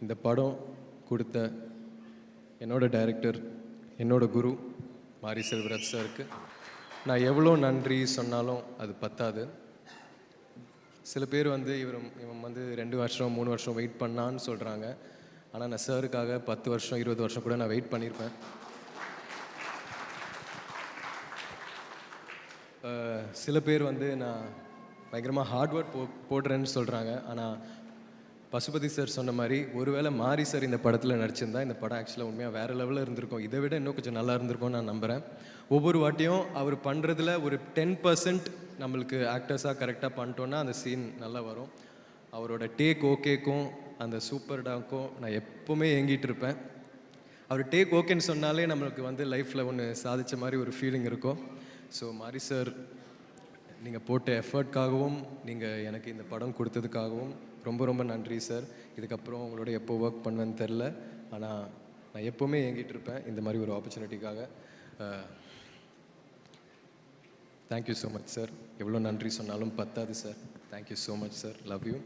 இந்த படம் கொடுத்த என்னோட டைரக்டர் என்னோட குரு மாரி செல்வராஜ் சாருக்கு நான் எவ்வளோ நன்றி சொன்னாலும் அது பத்தாது. சில பேர் வந்து இவர் இவன் வந்து ரெண்டு வருஷம் மூணு வருஷம் வெயிட் பண்ணான்னு சொல்கிறாங்க ஆனால் நான் சாருக்காக பத்து வருஷம் இருபது வருஷம் கூட நான் வெயிட் பண்ணியிருப்பேன் சில பேர் வந்து நான் பயங்கரமாக ஹார்ட் ஒர்க் போ போடுறேன்னு சொல்கிறாங்க ஆனால் பசுபதி சார் சொன்ன மாதிரி ஒருவேளை மாரி சார் இந்த படத்தில் நடிச்சிருந்தா இந்த படம் ஆக்சுவலாக உண்மையாக வேறு லெவலில் இருந்திருக்கும். இதை விட இன்னும் கொஞ்சம் நல்லா இருந்திருக்கும்னு நான் நம்புகிறேன் ஒவ்வொரு வாட்டியும் அவர் பண்ணுறதுல ஒரு டென் பர்சன்ட் நம்மளுக்கு ஆக்டர்ஸாக கரெக்டாக பண்ணிட்டோன்னா அந்த சீன் நல்லா வரும். அவரோட டேக் ஓகேக்கும் அந்த சூப்பர் டாக்கும் நான் எப்போவுமே ஏங்கிட்டு இருப்பேன். அவர் டேக் ஓகேன்னு சொன்னாலே நம்மளுக்கு வந்து லைஃப்பில் ஒன்று சாதித்த மாதிரி ஒரு ஃபீலிங் இருக்கும். ஸோ மாரி சார் நீங்கள் போட்ட எஃபர்ட்காகவும் நீங்கள் எனக்கு இந்த படம் கொடுத்ததுக்காகவும் ரொம்ப ரொம்ப நன்றி சார். இதுக்கப்புறம் உங்களோட எப்போ ஒர்க் பண்ணுவேன்னு தெரில ஆனால் நான் எப்போவுமே ஏங்கிட்டு இருப்பேன் இந்த மாதிரி ஒரு ஆப்பர்ச்சுனிட்டிக்காக thank you so much sir எவ்வளோ நன்றி சொன்னாலும் பத்தாது sir thank you so much sir love you